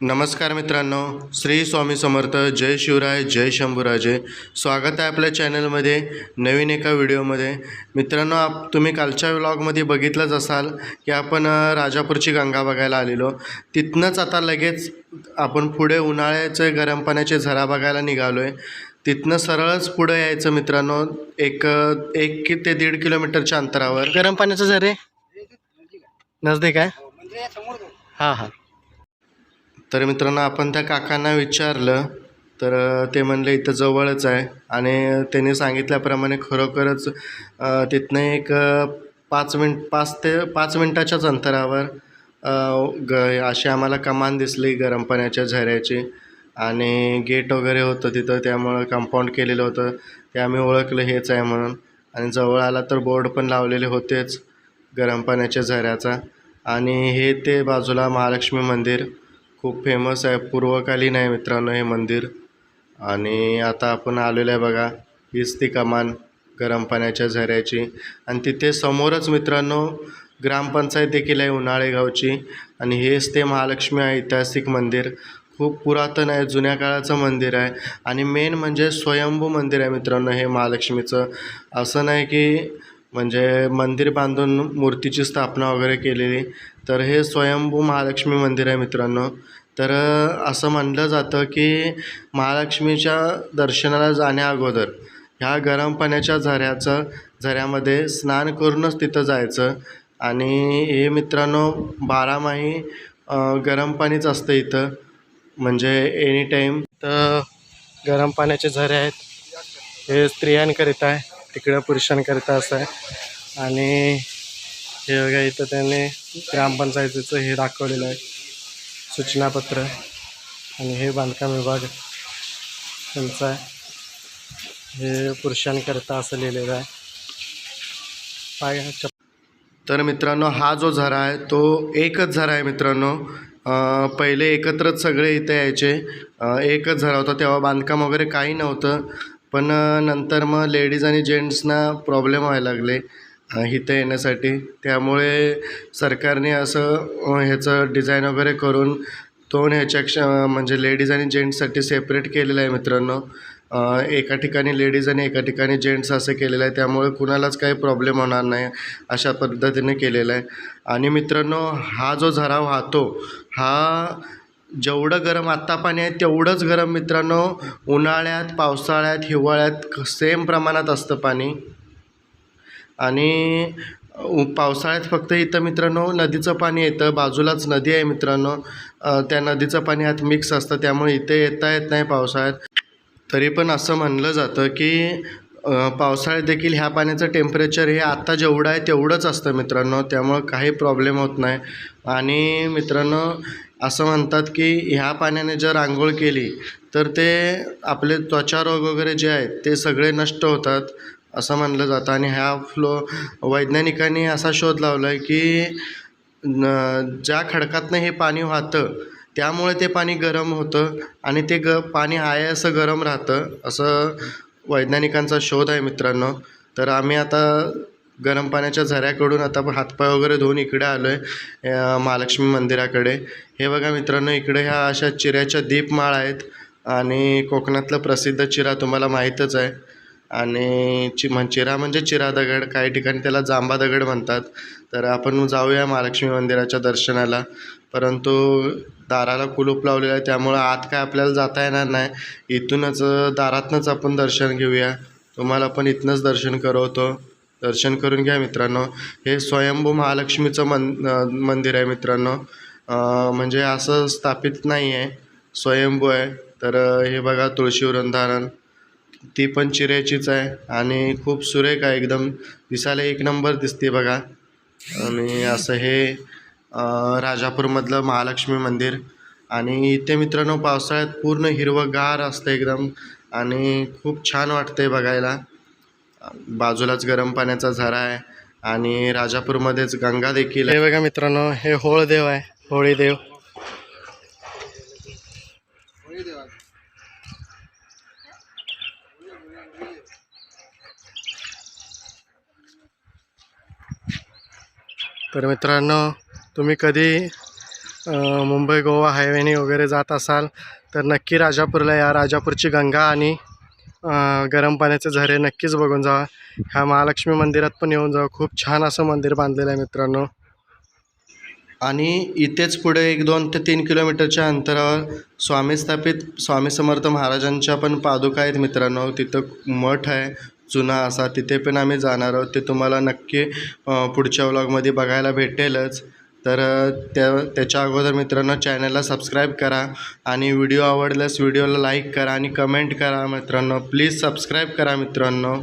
नमस्कार मित्रांनो श्री स्वामी समर्थ जय शिवराय जय शंभूराजे. स्वागत आहे आपल्या चॅनलमध्ये नवीन एका व्हिडिओमध्ये. मित्रांनो आप तुम्ही कालच्या व्लॉगमध्ये बघितलंच असाल की आपण राजापूरची गंगा बघायला आलेलो. तिथनंच आता लगेच आपण पुढे उन्हाळ्याचे गरम पाण्याचे झरा बघायला निघालो आहे तिथनं सरळच पुढं यायचं मित्रांनो एक एक कि ते दीड किलोमीटरच्या अंतरावर. गरम पाण्याचं झरे? नजदीक आहे? हां हां. तर मित्रांनो आपण त्या काकांना विचारलं तर ते म्हणले इथं जवळच आहे. आणि त्यांनी सांगितल्याप्रमाणे खरोखरच तिथनं एक पाच मिनट पाच ते पाच मिनटाच्याच अंतरावर ग अशी आम्हाला कमान दिसली गरम पाण्याच्या झऱ्याची. आणि गेट वगैरे होतं तिथं त्यामुळं कंपाऊंड केलेलं होतं. ते आम्ही ओळखलं हेच आहे म्हणून. आणि जवळ आला तर बोर्ड पण लावलेले होतेच गरम पाण्याच्या झऱ्याचा. आणि हे ते बाजूला महालक्ष्मी मंदिर. खूप फेमस आहे. पूर्वकालीन आहे मित्रांनो हे मंदिर. आणि आता आपण आलेलो आहे बघा हीच ती कमान गरम पाण्याच्या झऱ्याची. आणि तिथे समोरच मित्रांनो ग्रामपंचायत देखील आहे उन्हाळे गावची. आणि हेच ते महालक्ष्मी ऐतिहासिक मंदिर. खूप पुरातन आहे जुन्या काळाचं मंदिर आहे. आणि मेन म्हणजे स्वयंभू मंदिर आहे मित्रांनो हे महालक्ष्मीचं. असं नाही की म्हणजे मंदिर बांधून मूर्तीची स्थापना वगैरे केलेली. तर हे स्वयंभू महालक्ष्मी मंदिर आहे मित्रांनो. तर असं म्हणलं जातं की महालक्ष्मीच्या दर्शनाला जाण्या अगोदर ह्या गरम पाण्याच्या झऱ्याचं झऱ्यामध्ये स्नान करूनच तिथं जायचं. आणि हे मित्रांनो बारामाही गरम पाणीच असतं इथं. म्हणजे एनी टाईम तर गरम पाण्याचे झरे आहेत. हे स्त्रियांकरिता आहे. तिकडं पुरुषांकरिता असं आहे. आणि हे बघा इथं त्यांनी ग्रामपंचायतीचं हे दाखवलेलं आहे. सूचनापत्र. आणि हे बांधकाम विभाग त्यांचं आहे. हे पुरुषांकरिता असं लिहिलेलं आहे. पाय तर मित्रांनो हा जो झरा आहे तो एकच झरा आहे मित्रांनो. पहिले एकत्रच सगळे इथे यायचे. एकच झरा होता तेव्हा बांधकाम वगैरे काही नव्हतं. पण नंतर मग लेडीज आणि जेंट्सना प्रॉब्लेम व्हायला लागले इथे येण्यासाठी. त्यामुळे सरकारने असं ह्याचं डिझाईन वगैरे करून दोन ह्याच्या क्ष म्हणजे लेडीज आणि जेंट्ससाठी सेपरेट केलेलं आहे मित्रांनो. एका ठिकाणी लेडीज आणि एका ठिकाणी जेंट्स असं केलेलं आहे. त्यामुळे कुणालाच काही प्रॉब्लेम होणार नाही अशा पद्धतीने केलेलं आहे. आणि मित्रांनो हा जो झरा वाहतो हा जेवढं गरम आत्ता पाणी आहे तेवढंच गरम मित्रांनो. उन्हाळ्यात पावसाळ्यात हिवाळ्यात सेम प्रमाणात असतं पाणी. आणि उ- पावसाळ्यात फक्त इथं मित्रांनो नदीचं पाणी येतं. बाजूलाच नदी आहे मित्रांनो. त्या नदीचं पाणी आत मिक्स असतं त्यामुळे इथे येता येत नाही पावसाळ्यात. तरी पण असं म्हणलं जातं की पावसाळ्यात देखील ह्या पाण्याचं टेम्परेचर हे आत्ता जेवढं आहे तेवढंच असतं मित्रांनो. त्यामुळं काही प्रॉब्लेम होत नाही. आणि मित्रांनो असं म्हणतात की ह्या पाण्याने जर आंघोळ केली तर ते आपले त्वचा रोग वगैरे जे आहेत ते सगळे नष्ट होतात असं म्हणलं जातं. आणि ह्या फ्लो वैज्ञानिकांनी असा शोध लावला आहे की न ज्या खडकातनं हे पाणी वाहतं त्यामुळे ते पाणी गरम होतं आणि ते ग पाणी आहे असं गरम राहतं असं वैज्ञानिकांचा शोध आहे मित्रांनो. तर आम्ही आता गरम पाण्याच्या झऱ्याकडून आता आपण हातपाय वगैरे धुवून इकडे आलो आहे महालक्ष्मी मंदिराकडे. हे बघा मित्रांनो इकडे ह्या अशा चिऱ्याच्या दीपमाळ आहेत आणि कोकणातलं प्रसिद्ध चिरा तुम्हाला माहीतच आहे. आणि चि म्हण चिरा म्हणजे चिरा दगड. काही ठिकाणी त्याला जांबा दगड म्हणतात. तर आपण जाऊया महालक्ष्मी मंदिराच्या दर्शनाला. परंतु दाराला कुलूप लावलेलं आहे त्यामुळं आत काय आपल्याला जाता येणार नाही. इथूनच दारातनंच आपण दर्शन घेऊया. तुम्हाला पण इथनंच दर्शन करवतो. दर्शन करून घ्या मित्रांनो. हे स्वयंभू महालक्ष्मीचं मन मंदिर आहे मित्रांनो. म्हणजे असं स्थापित नाही आहे स्वयंभू आहे. तर हे बघा तुळशी वृंदावन. ती पण चिऱ्याचीच आहे आणि खूप सुरेख आहे एकदम. दिसायला एक नंबर दिसते बघा. आणि असं हे राजापूरमधलं महालक्ष्मी मंदिर. आणि इथे मित्रांनो पावसाळ्यात पूर्ण हिरवंगार असतं एकदम. आणि खूप छान वाटतंय बघायला. बाजूलाच गरम पाण्याचा झरा आहे आणि राजापूरमध्येच गंगा देखील हे बघा मित्रांनो हे होळदेव आहे. होळी देव तर मित्रांनो तुम्ही कधी मुंबई गोवा हायवेने वगैरे जात असाल तर नक्की राजापूरला या. राजापूरची गंगा आणि गरम पाण्याचे झरे नक्कीच बघून जावा. ह्या महालक्ष्मी मंदिरात पण येऊन जा खूप छान असं मंदिर बांधलेलं आहे मित्रांनो. आणि इथेच पुढे एक दोन ते तीन किलोमीटरच्या अंतरावर स्वामी स्थापित स्वामी समर्थ महाराजांच्या पण पादुका आहेत मित्रांनो. तिथं मठ आहे जुना असा. तिथे पण आम्ही जाणार आहोत. ते तुम्हाला नक्की पुढच्या व्लॉगमध्ये बघायला भेटेलच. तर त्या त्याच्या अगोदर मित्रांनो चॅनलला सबस्क्राईब करा आणि व्हिडिओ आवडल्यास व्हिडिओला लाईक करा आणि कमेंट करा मित्रांनो. प्लीज सबस्क्राईब करा मित्रांनो.